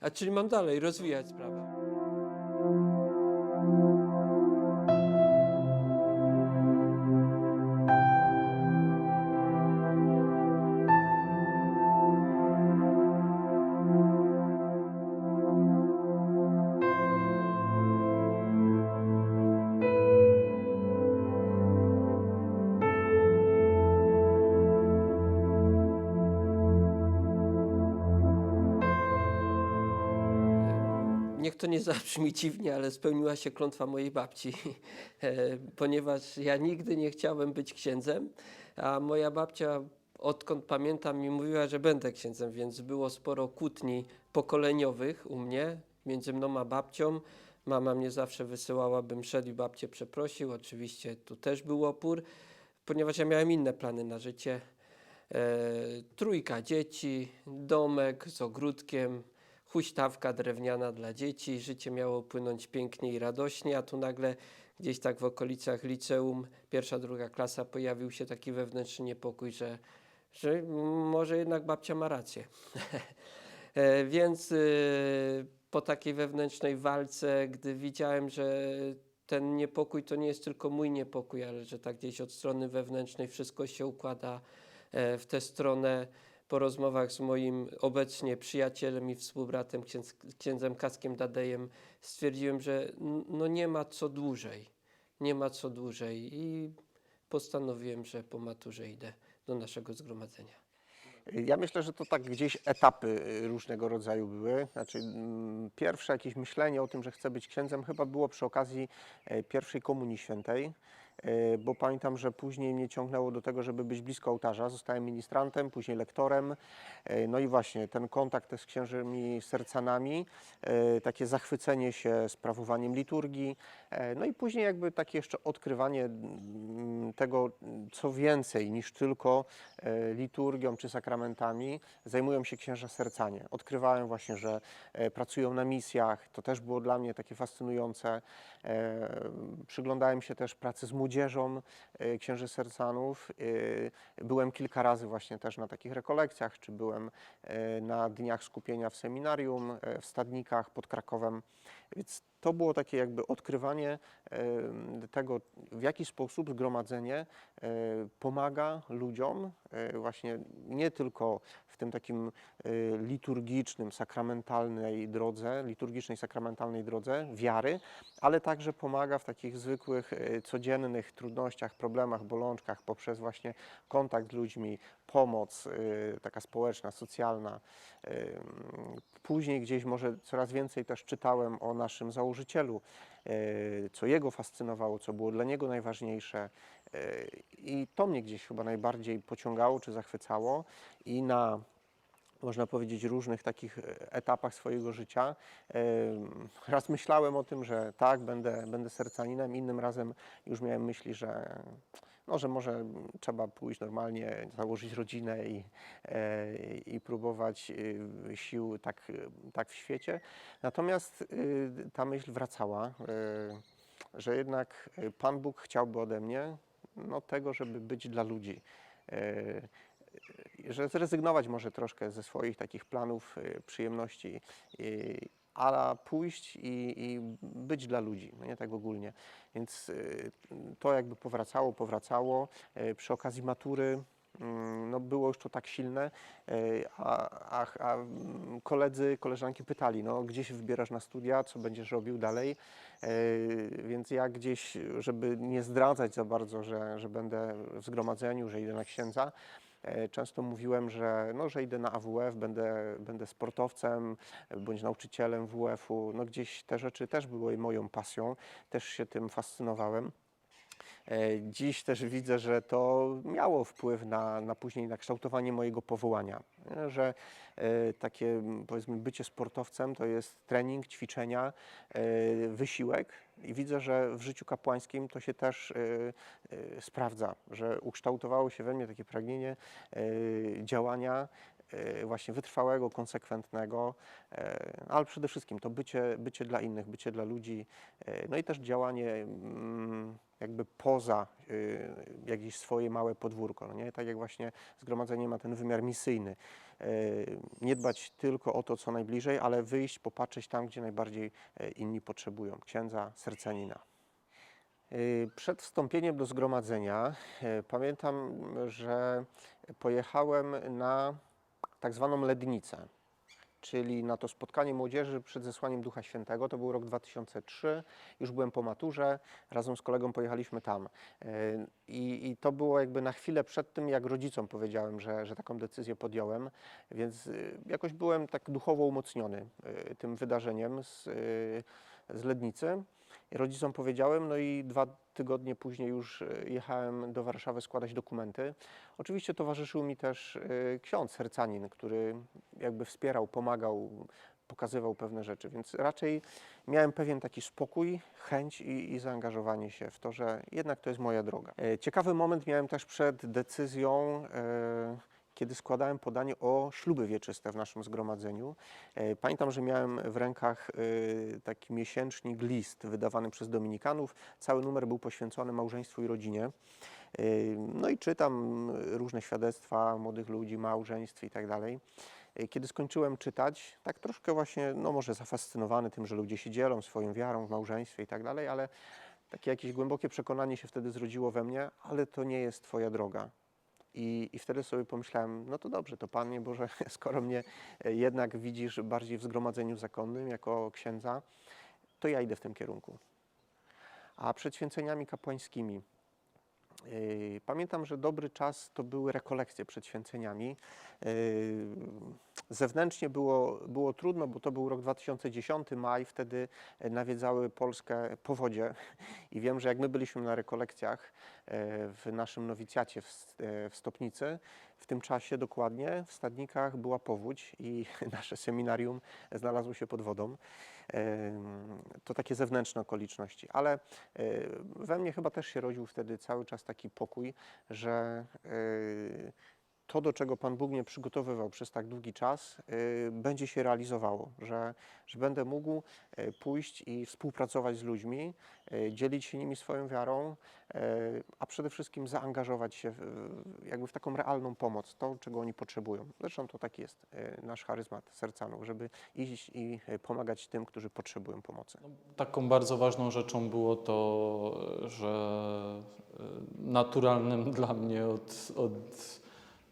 A czyli mam dalej rozwijać sprawę. Niech to nie zabrzmi dziwnie, ale spełniła się klątwa mojej babci, e, ponieważ ja nigdy nie chciałem być księdzem, a moja babcia odkąd pamiętam mi mówiła, że będę księdzem, więc było sporo kłótni pokoleniowych u mnie, między mną a babcią. Mama mnie zawsze wysyłała, bym szedł i babcię przeprosił. Oczywiście tu też był opór, ponieważ ja miałem inne plany na życie. E, trójka dzieci, domek z ogródkiem, huśtawka drewniana dla dzieci. Życie miało płynąć pięknie i radośnie, a tu nagle gdzieś tak w okolicach liceum, pierwsza, druga klasa, pojawił się taki wewnętrzny niepokój, że, że może jednak babcia ma rację. E, Więc y, po takiej wewnętrznej walce, gdy widziałem, że ten niepokój to nie jest tylko mój niepokój, ale że tak gdzieś od strony wewnętrznej wszystko się układa e, w tę stronę. Po rozmowach z moim obecnie przyjacielem i współbratem, księdz, księdzem Kaskiem Dadejem, stwierdziłem, że no nie ma co dłużej. Nie ma co dłużej i postanowiłem, że po maturze idę do naszego zgromadzenia. Ja myślę, że to tak gdzieś etapy y, różnego rodzaju były. Znaczy, pierwsze jakieś myślenie o tym, że chcę być księdzem, chyba było przy okazji e, pierwszej Komunii Świętej, bo pamiętam, że później mnie ciągnęło do tego, żeby być blisko ołtarza. Zostałem ministrantem, później lektorem. E, No i właśnie ten kontakt z księżymi sercanami, e, takie zachwycenie się sprawowaniem liturgii, e, no i później jakby takie jeszcze odkrywanie tego, co więcej niż tylko e, liturgią czy sakramentami, zajmują się księża sercanie. Odkrywałem właśnie, że e, pracują na misjach, to też było dla mnie takie fascynujące. E, Przyglądałem się też pracy z młodzieżą e, księży sercanów. E, Byłem kilka razy właśnie też na takich rekolekcjach, czy byłem e, na dniach skupienia w seminarium w Stadnikach pod Krakowem. Więc to było takie jakby odkrywanie tego, w jaki sposób zgromadzenie pomaga ludziom właśnie nie tylko w tym takim liturgicznym, sakramentalnej drodze, liturgicznej, sakramentalnej drodze wiary, ale także pomaga w takich zwykłych, e, trudnościach, problemach, bolączkach poprzez właśnie kontakt z ludźmi, pomoc e, taka społeczna, socjalna. E, Później gdzieś może coraz więcej też czytałem o naszym założycielu, e, co jego fascynowało, co było dla niego najważniejsze. I to mnie gdzieś chyba najbardziej pociągało czy zachwycało. I na można powiedzieć, różnych takich e, etapach swojego życia. Raz myślałem o tym, że tak, będę, będę sercaninem, innym razem już miałem myśli, że, no, że może trzeba pójść normalnie, założyć rodzinę i, e, i próbować e, sił tak, tak w świecie. Natomiast ta myśl wracała, że jednak Pan Bóg chciałby ode mnie no, tego, żeby być dla ludzi. E, że zrezygnować może troszkę ze swoich takich planów, y, przyjemności, y, ale pójść i, i być dla ludzi, no nie tak ogólnie. Więc y, to jakby powracało, powracało. Y, Przy okazji matury mm, no było już to tak silne, y, a, a, a mm, koledzy, koleżanki pytali, no gdzie się wybierasz na studia, co będziesz robił dalej, Y, więc ja gdzieś, żeby nie zdradzać za bardzo, że, że będę w zgromadzeniu, że idę na księdza, Często mówiłem, że, no, że idę na AWF, będę, będę sportowcem e, bądź nauczycielem WF-u. No, gdzieś te rzeczy też były moją pasją, też się tym fascynowałem. E, Dziś też widzę, że to miało wpływ na, na później na kształtowanie mojego powołania, że e, takie powiedzmy bycie sportowcem to jest trening, ćwiczenia, e, wysiłek i widzę, że w życiu kapłańskim to się też sprawdza, że ukształtowało się we mnie takie pragnienie działania właśnie wytrwałego, konsekwentnego, e, ale przede wszystkim to bycie, bycie dla innych, bycie dla ludzi, no i też działanie mm, jakby poza y, jakieś swoje małe podwórko, no nie? Tak jak właśnie zgromadzenie ma ten wymiar misyjny. E, Nie dbać tylko o to, co najbliżej, ale wyjść, popatrzeć tam, gdzie najbardziej e, inni potrzebują. Księdza, sercanina. Y, Przed wstąpieniem do zgromadzenia e, pamiętam, że pojechałem na tak zwaną lednicę, czyli na to spotkanie młodzieży przed zesłaniem Ducha Świętego. To był rok 2003, już byłem po maturze, razem z kolegą pojechaliśmy tam. E, I, i to było jakby na chwilę przed tym, jak rodzicom powiedziałem, że, że taką decyzję podjąłem, więc y, jakoś byłem tak duchowo umocniony y, tym wydarzeniem z, z Lednicy. Rodzicom powiedziałem, no i dwa tygodnie później już e, jechałem do Warszawy składać dokumenty. Oczywiście towarzyszył mi też e, ksiądz Sercanin, który jakby wspierał, pomagał, pokazywał pewne rzeczy, więc raczej miałem pewien taki spokój, chęć i, i zaangażowanie się w to, że jednak to jest moja droga. E, Ciekawy moment miałem też przed decyzją, e, kiedy składałem podanie o śluby wieczyste w naszym zgromadzeniu. E, Pamiętam, że miałem w rękach e, taki miesięcznik, list wydawany przez Dominikanów. Cały numer był poświęcony małżeństwu i rodzinie. E, No i czytam różne świadectwa młodych ludzi, małżeństw i tak dalej. Kiedy skończyłem czytać, tak troszkę właśnie, no może zafascynowany tym, że ludzie się dzielą swoją wiarą w małżeństwie i tak dalej, ale takie jakieś głębokie przekonanie się wtedy zrodziło we mnie, ale to nie jest Twoja droga. I, I wtedy sobie pomyślałem, no to dobrze, to Panie Boże, skoro mnie e, jednak widzisz bardziej w zgromadzeniu zakonnym jako księdza, to ja idę w tym kierunku. A przed święceniami kapłańskimi Pamiętam, że dobry czas to były rekolekcje przed święceniami. Yy, Zewnętrznie było, było trudno, bo to był rok 2010, maj, wtedy nawiedzały Polskę powodzie i wiem, że jak my byliśmy na rekolekcjach e, w naszym nowicjacie w, w Stopnicy, w tym czasie dokładnie w Stadnikach była powódź i nasze seminarium znalazło się pod wodą. To takie zewnętrzne okoliczności, ale e, we mnie chyba też się rodził wtedy cały czas taki pokój, że e, to, do czego Pan Bóg mnie przygotowywał przez tak długi czas, e, będzie się realizowało, że, że będę mógł e, pójść i współpracować z ludźmi, e, dzielić się nimi swoją wiarą, a przede wszystkim zaangażować się w, jakby w taką realną pomoc, to, czego oni potrzebują. Zresztą to taki jest nasz charyzmat sercanów, żeby iść i pomagać tym, którzy potrzebują pomocy. Taką bardzo ważną rzeczą było to, że naturalnym dla mnie od, od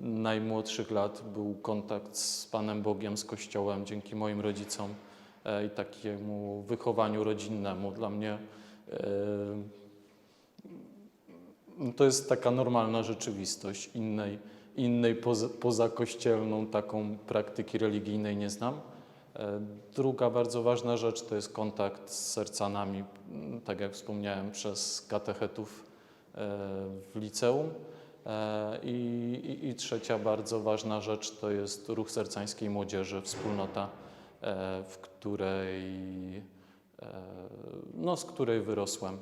najmłodszych lat był kontakt z Panem Bogiem, z Kościołem, dzięki moim rodzicom e, i takiemu wychowaniu rodzinnemu. Dla mnie e, to jest taka normalna rzeczywistość. Innej, innej poza, pozakościelną taką praktyki religijnej nie znam. E, Druga bardzo ważna rzecz to jest kontakt z sercanami, tak jak wspomniałem, przez katechetów w liceum. E, I, i, I trzecia bardzo ważna rzecz to jest ruch sercańskiej młodzieży, wspólnota, e, w której, e, no, z której wyrosłem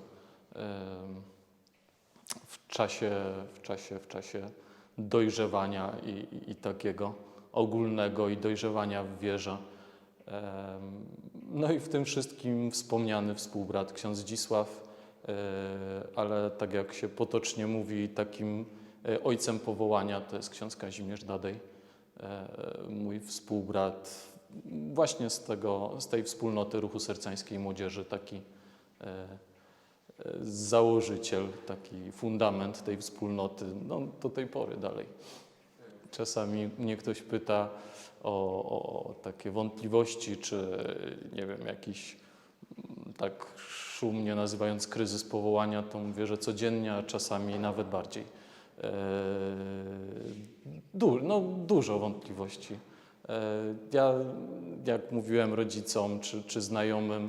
w czasie, w czasie, w czasie dojrzewania i, i, takiego ogólnego i dojrzewania w wierze. No i w tym wszystkim wspomniany współbrat ksiądz Zdzisław, e, ale tak jak się potocznie mówi, takim ojcem powołania to jest ksiądz Kazimierz Dadej, e, mój współbrat właśnie z, tego, z tej wspólnoty Ruchu Sercańskiej Młodzieży, taki e, e, założyciel, taki fundament tej wspólnoty, no do tej pory dalej. Czasami mnie ktoś pyta o, o, o takie wątpliwości, czy nie wiem, jakiś mm, tak szumnie nazywając kryzys powołania, to mówię, że codziennie, a czasami nawet bardziej. Eee, du, no, dużo wątpliwości. Eee, ja, jak mówiłem rodzicom czy, czy znajomym,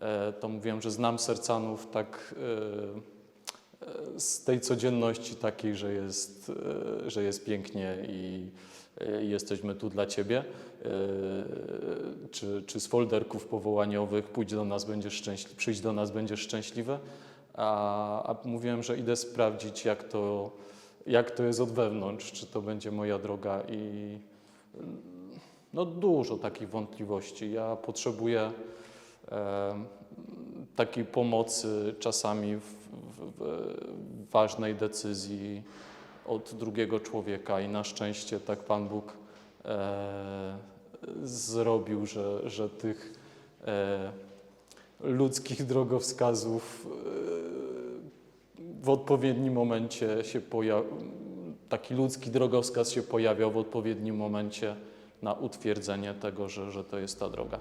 e, to mówiłem, że znam sercanów tak z tej codzienności takiej, że jest, że jest pięknie i jesteśmy tu dla Ciebie, czy, czy z folderków powołaniowych pójdź do nas, będziesz szczęśliwy, przyjdź do nas, będziesz szczęśliwy, a, a mówiłem, że idę sprawdzić, jak to, jak to jest od wewnątrz, czy to będzie moja droga i, no dużo takich wątpliwości. Ja potrzebuję e, takiej pomocy czasami w, w, w ważnej decyzji od drugiego człowieka i na szczęście tak Pan Bóg e, zrobił, że, że tych e, ludzkich drogowskazów w odpowiednim momencie się taki ludzki drogowskaz się pojawiał w odpowiednim momencie na utwierdzenie tego, że, że to jest ta droga.